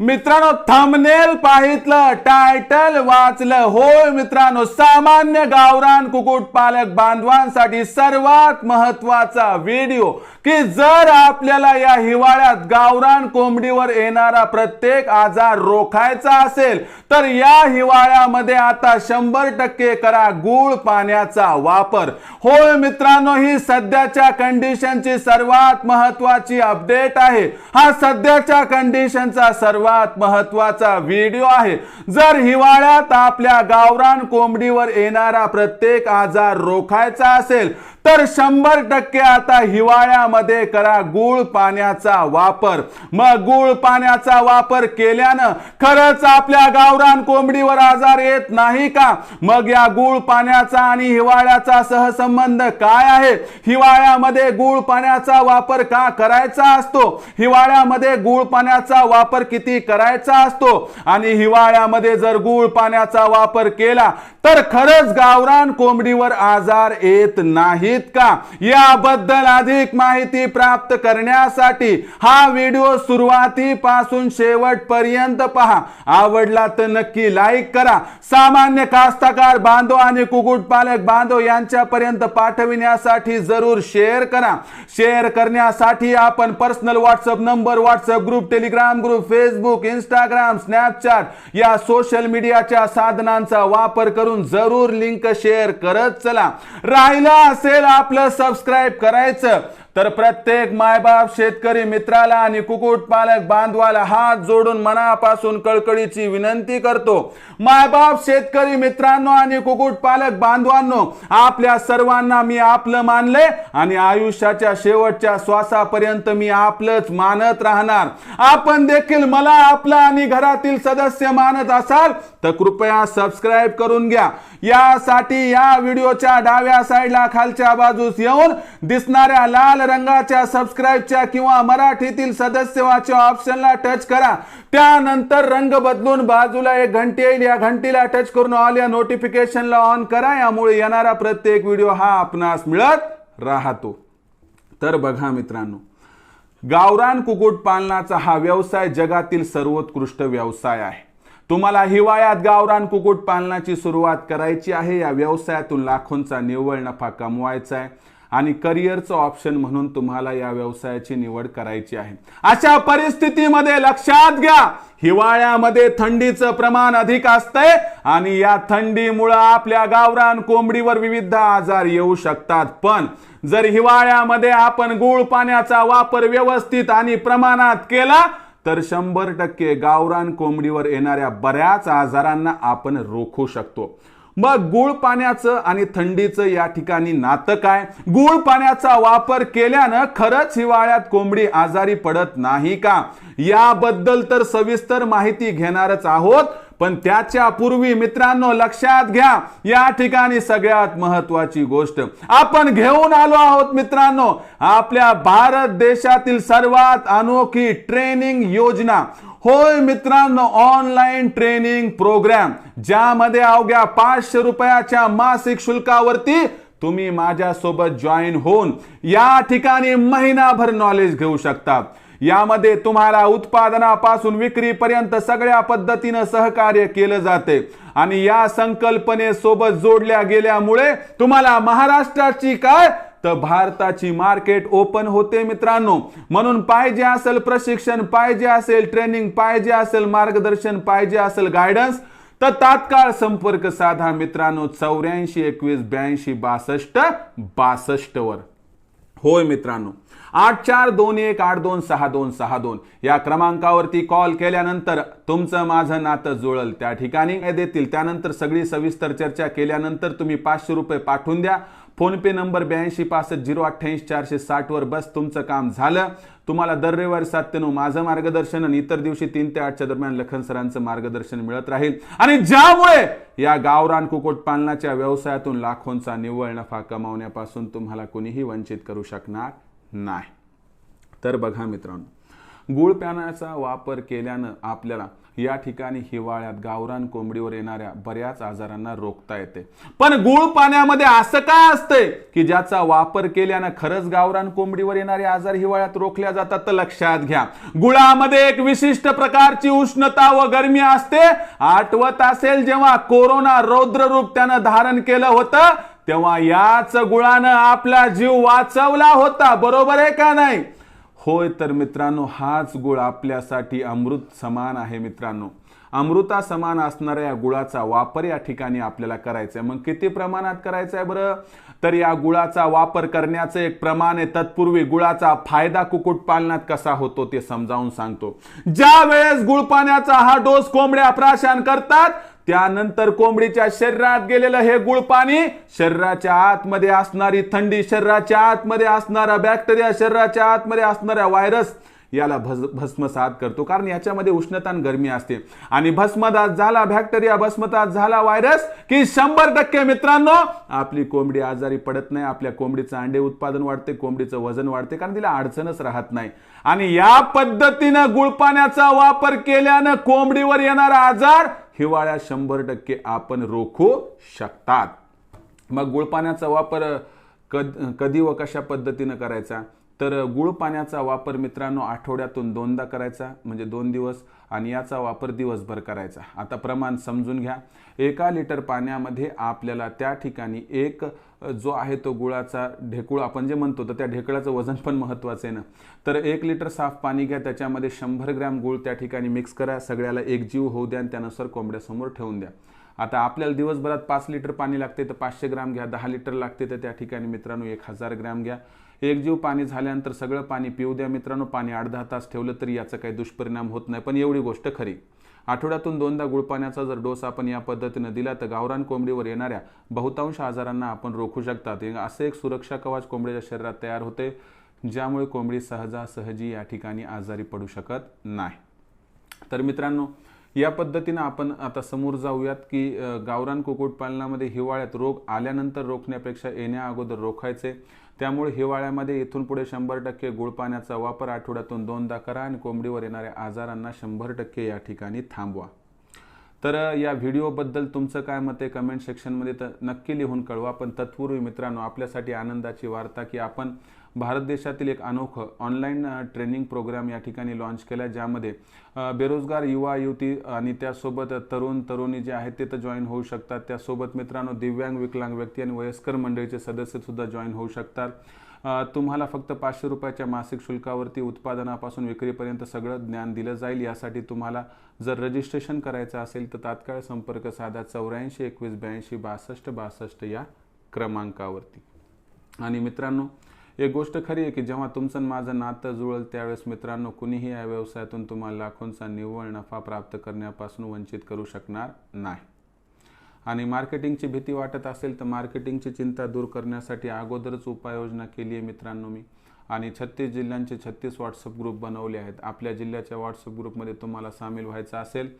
मित्रांनो thumbnail पाहितलं title वाचलं. होय मित्रांनो सामान्य गावरान कुक्कुटपालक बांधवांसाठी सर्वात महत्त्वाचा व्हिडिओ की जर आपल्याला या हिवाळ्यात गावरान कोंबडीवर येणारा प्रत्येक आजार रोखायचा असेल तर या हिवाळ्यामध्ये आता शंभर टक्के करा गुळ पाण्याचा वापर. होय मित्रांनो ही सध्याच्या कंडिशनची सर्वात महत्वाची अपडेट आहे. हा सध्याच्या कंडिशनचा सर्व सर्वात महत्त्वाचा व्हिडिओ आहे. जर हिवाळ्यात आपल्या गावरान कोंबडीवर येणारा प्रत्येक आजार रोखायचा असेल तर शंभर टक्के आता हिवाळ्यामध्ये करा गुळ पाण्याचा वापर. मग गुळ पाण्याचा वापर केल्यानं खरंच आपल्या गावरान कोंबडीवर आजार येत नाही का? मग या गुळ पाण्याचा आणि हिवाळ्याचा सहसंबंध काय आहे? हिवाळ्यामध्ये गुळ पाण्याचा वापर का करायचा असतो? हिवाळ्यामध्ये गुळ पाण्याचा वापर किती करायचा असतो? आणि हिवाळ्यामध्ये जर गुळ पाण्याचा वापर केला तर खरंच गावरान कोंबडीवर आजार येत नाही नाहीत का याबद्दल अधिक माहिती प्राप्त करण्यासाठी हा व्हिडिओ सुरुवातीपासून शेवटपर्यंत पहा. आवडला तर नक्की लाईक करा. सामान्य कास्तकार बांधव आणि कुकुटपालक बांधव यांच्यापर्यंत पाठविण्यासाठी जरूर शेअर करा. शेअर करण्यासाठी आपण personal WhatsApp number WhatsApp group Telegram group Facebook Instagram Snapchat या सोशल मीडियाच्या साधनांचा वापर करून जरूर लिंक शेअर करत चला. राहिला असेल आपलं सबस्क्राईब करायचं. तर प्रत्येक मायबाप शेतकरी मित्राला आणि कुक्कुटपालक बांधवाला हात जोडून मनापासून कळकळीची विनंती करतो. मायबाप शेतकरी मित्रांनो आणि कुक्कुटपालक बांधवांनो आपल्या सर्वांना मी आपलं मानले आणि आयुष्याच्या शेवटच्या श्वासापर्यंत मी आपलंच मानत राहणार. आपण देखील मला आपला आणि घरातील सदस्य मानत असाल तर कृपया सबस्क्राईब करून घ्या. यासाठी या व्हिडिओच्या डाव्या साईडला खालच्या बाजूस येऊन दिसणाऱ्या लाल रंगाच्या सबस्क्राईबच्या किंवा मराठीतील सदस्यवाच्या ऑप्शनला टच करा. त्यानंतर रंग बदलून बाजूला एक घंटी येईल. या घंटीला टच करून ऑल या नोटिफिकेशनला ऑन करा. यामुळे येणारा प्रत्येक व्हिडिओ हा आपणास मिळत राहतो. तर बघा मित्रांनो गावरान कुक्कुट पालनाचा हा व्यवसाय जगातील सर्वोत्कृष्ट व्यवसाय आहे. तुम्हाला हिवाळ्यात गावरान कुक्कुट पालनाची सुरुवात करायची आहे. या व्यवसायातून लाखोंचा निव्वळ नफा कमवायचा आहे. आणि करिअरचं ऑप्शन म्हणून तुम्हाला या व्यवसायाची निवड करायची आहे. अशा परिस्थितीमध्ये लक्षात घ्या हिवाळ्यामध्ये थंडीचं प्रमाण अधिक असतंय आणि या थंडीमुळं आपल्या गावरान कोंबडीवर विविध आजार येऊ शकतात. पण जर हिवाळ्यामध्ये आपण गुळ पाण्याचा वापर व्यवस्थित आणि प्रमाणात केला तर शंभर टक्के गावरान कोंबडीवर येणाऱ्या बऱ्याच आजारांना आपण रोखू शकतो. मग गुळ पाण्याचं आणि थंडीचं या ठिकाणी नातं काय? गुळ पाण्याचा वापर केल्यानं खरंच हिवाळ्यात कोंबडी आजारी पडत नाही का? याबद्दल तर सविस्तर माहिती घेणारच आहोत पण त्याच्या पूर्वी मित्रांनो लक्षात घ्या या ठिकाणी सगळ्यात महत्वाची गोष्ट. आपण घेऊन आलो आहोत मित्रांनो आपल्या भारत देशातील सर्वात अनोखी ट्रेनिंग योजना. होय मित्रांनो ऑनलाईन ट्रेनिंग प्रोग्राम ज्यामध्ये अवघ्या पाचशे रुपयाच्या मासिक शुल्कावरती तुम्ही माझ्यासोबत जॉईन होऊन या ठिकाणी महिनाभर नॉलेज घेऊ शकता. यामध्ये तुम्हाला उत्पादनापासून विक्रीपर्यंत सगळ्या पद्धतीनं सहकार्य केलं जाते. आणि या संकल्पनेसोबत जोडल्या गेल्यामुळे तुम्हाला महाराष्ट्राची काय तर भारताची मार्केट ओपन होते मित्रांनो. म्हणून पाहिजे असेल प्रशिक्षण पाहिजे असेल ट्रेनिंग पाहिजे असेल मार्गदर्शन पाहिजे असेल गायडन्स तर तात्काळ संपर्क साधा मित्रांनो. चौऱ्याऐंशी एकवीस ब्याऐंशी बासष्ट बासष्ट वर. होय मित्रांनो. आठ चार दोन एक आठ दोन सहा दोन सहा दोन. या क्रमांकावरती कॉल केल्यानंतर तुमचं माझं नातं जुळल. त्या ठिकाणी देतील. त्यानंतर सगळी सविस्तर चर्चा केल्यानंतर तुम्ही पाचशे रुपये पाठवून द्या. फोनपे नंबर ब्याऐंशी पासष्ट झिरो अठ्ठ्याऐंशी चारशे साठवर बस तुमचं काम झालं. तुम्हाला दर रविवारी सात ते नऊ माझं मार्गदर्शन आणि इतर दिवशी तीन ते आठच्या दरम्यान लखन सरांचं मार्गदर्शन मिळत राहील. आणि ज्यामुळे या गावरान कुक्कुटपालनाच्या व्यवसायातून लाखोंचा निव्वळ नफा कमावण्यापासून तुम्हाला कोणीही वंचित करू शकणार नाही. तर बघा मित्रांनो गुळ पाण्याचा वापर केल्यानं आपल्याला या ठिकाणी हिवाळ्यात गावरान कोंबडीवर येणाऱ्या बऱ्याच आजारांना रोखता येते. पण गुळ पाण्यामध्ये असं काय असतंय की ज्याचा वापर केल्यानं खरंच गावरान कोंबडीवर येणारे आजार हिवाळ्यात रोखल्या जातात? तर लक्षात घ्या. गुळामध्ये एक विशिष्ट प्रकारची उष्णता व गरमी असते. आठवत असेल जेव्हा कोरोना रौद्र रूप त्यानं धारण केलं होतं तेव्हा याच गुळानं आपला जीव वाचवला होता. बरोबर आहे का नाही? होय तर मित्रांनो हाच गुळ आपल्यासाठी अमृत समान आहे मित्रांनो. अमृता समान असणाऱ्या या गुळाचा वापर या ठिकाणी आपल्याला करायचा आहे. मग किती प्रमाणात करायचा आहे बरं? तर या गुळाचा वापर करण्याचं एक प्रमाण आहे. तत्पूर्वी गुळाचा फायदा कुक्कुटपालनात कसा होतो ते समजावून सांगतो. ज्या वेळेस गुळ पाण्याचा हा डोस कोंबड्या प्राशान करतात त्यानंतर कोंबडीच्या शरीरात गेलेलं हे गुळ पाणी शरीराच्या आतमध्ये असणारी थंडी शरीराच्या आतमध्ये असणारा बॅक्टेरिया शरीराच्या आतमध्ये असणारा व्हायरस याला भस भस्मसात करतो. कारण याच्यामध्ये उष्णता आणि गरमी असते. आणि भस्मदात झाला बॅक्टेरिया भस्मदात झाला व्हायरस की शंभर टक्के मित्रांनो आपली कोंबडी आजारी पडत नाही आपल्या कोंबडीचं अंडे उत्पादन वाढते कोंबडीचं वजन वाढते कारण तिला अडचणच राहत नाही. आणि या पद्धतीनं गुळपाण्याचा वापर केल्यानं कोंबडीवर येणारा आजार हिवाळ्यात शंभर टक्के आपण रोखू शकतात. मग गुळपाण्याचा वापर कद कधी व कशा पद्धतीनं करायचा? तर गुळ पाण्याचा वापर मित्रांनो आठवड्यातून दोनदा करायचा म्हणजे दोन दिवस आणि याचा वापर दिवसभर करायचा. आता प्रमाण समजून घ्या. एका लिटर पाण्यामध्ये आपल्याला त्या ठिकाणी एक जो आहे तो गुळाचा ढेकूळ आपण जे म्हणतो तर त्या ढेकळाचं वजन पण महत्त्वाचं आहे ना. तर एक लिटर साफ पाणी घ्या त्याच्यामध्ये शंभर ग्रॅम गुळ त्या ठिकाणी मिक्स करा सगळ्याला एकजीव होऊ द्या आणि त्यानुसार कोंबड्यासमोर ठेवून द्या. आता आपल्याला दिवसभरात पाच लिटर पाणी लागते तर पाचशे ग्रॅम घ्या दहा लिटर लागते तर त्या ठिकाणी मित्रांनो एक हजार ग्रॅम घ्या. एकजीव पाणी झाल्यानंतर सगळं पाणी पिऊ द्या. मित्रांनो पाणी अर्धा तास ठेवलं तरी याचा काही दुष्परिणाम होत नाही. पण एवढी गोष्ट खरी. आठवड्यातून दोनदा गुळपाण्याचा जर डोस आपण या पद्धतीनं दिला तर गावरान कोंबडीवर येणाऱ्या बहुतांश आजारांना आपण रोखू शकतात. असं एक सुरक्षा कवच कोंबडीच्या शरीरात तयार होते ज्यामुळे कोंबडी सहजासहजी या ठिकाणी आजारी पडू शकत नाही. तर मित्रांनो या पद्धतीनं आपण आता समोर जाऊयात की गावरान कुक्कुटपालनामध्ये हिवाळ्यात रोग आल्यानंतर रोखण्यापेक्षा येण्या अगोदर रोखायचे. त्यामुळे हिवाळ्यामध्ये इथून पुढे शंभर टक्के गुळ पाण्याचा वापर आठवड्यातून दोनदा करा आणि कोंबडीवर येणाऱ्या आजारांना शंभर टक्के या ठिकाणी थांबवा. तर या व्हिडिओबद्दल तुमचं काय मत आहे? कमेंट सेक्शनमध्ये तर नक्की लिहून कळवा. पण तत्पूर्वी मित्रांनो आपल्यासाठी आनंदाची वार्ता की आपण भारत देशातील एक अनोखं ऑनलाईन ट्रेनिंग प्रोग्राम या ठिकाणी लॉन्च केला ज्यामध्ये बेरोजगार युवा युवती आणि त्यासोबत तरुण तरुणी जे आहेत ते तर जॉईन होऊ शकतात. त्यासोबत मित्रांनो दिव्यांग विकलांग व्यक्ती आणि वयस्कर मंडळीचे सदस्यसुद्धा जॉईन होऊ शकतात. तुम्हाला फक्त पाचशे रुपयाच्या मासिक शुल्कावरती उत्पादनापासून विक्रीपर्यंत सगळं ज्ञान दिलं जाईल. यासाठी तुम्हाला जर रजिस्ट्रेशन करायचं असेल तर तात्काळ संपर्क साधा चौऱ्याऐंशी एकवीस ब्याऐंशी बासष्ट बासष्ट या क्रमांकावरती. आणि मित्रांनो एक गोष्ट खरी आहे की जेव्हा तुमचं माझं नातं जुळल त्यावेळेस मित्रांनो कुणीही या व्यवसायातून तुम्हाला लाखोंचा निव्वळ नफा प्राप्त करण्यापासून वंचित करू शकणार नाही. आणि मार्केटिंगची भीती वाटत असेल तर मार्केटिंगची चिंता दूर करण्यासाठी अगोदरच उपाययोजना केली आहे मित्रांनो मी. आणि छत्तीस जिल्ह्यांचे छत्तीस व्हॉट्सअप ग्रुप बनवले आहेत. आपल्या जिल्ह्याच्या व्हॉट्सअप ग्रुपमध्ये तुम्हाला सामील व्हायचं असेल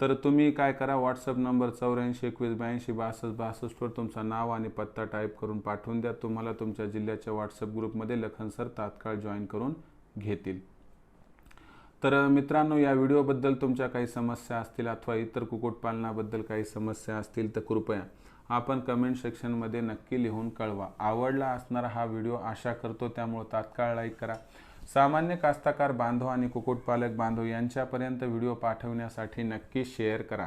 तर तुम्ही काय करा व्हॉट्सअप नंबर चौऱ्याऐंशी एकवीस ब्याऐंशी बासष्ट बासष्टवर तुमचं नाव आणि पत्ता टाईप करून पाठवून द्या. तुम्हाला तुमच्या जिल्ह्याच्या व्हॉट्सअप ग्रुपमध्ये लखन सर तात्काळ जॉईन करून घेतील. तर मित्रांनो या व्हिडिओबद्दल तुमच्या काही समस्या असतील अथवा इतर कुक्कुटपालनाबद्दल काही समस्या असतील तर कृपया आपण कमेंट सेक्शनमध्ये नक्की लिहून कळवा. आवडला असणारा हा व्हिडिओ आशा करतो त्यामुळं तात्काळ लाईक करा. सामान्य कास्ताकार बांधव आणि कुक्कुटपालक बांधव यांच्यापर्यंत व्हिडिओ पाठवण्यासाठी नक्की शेअर करा.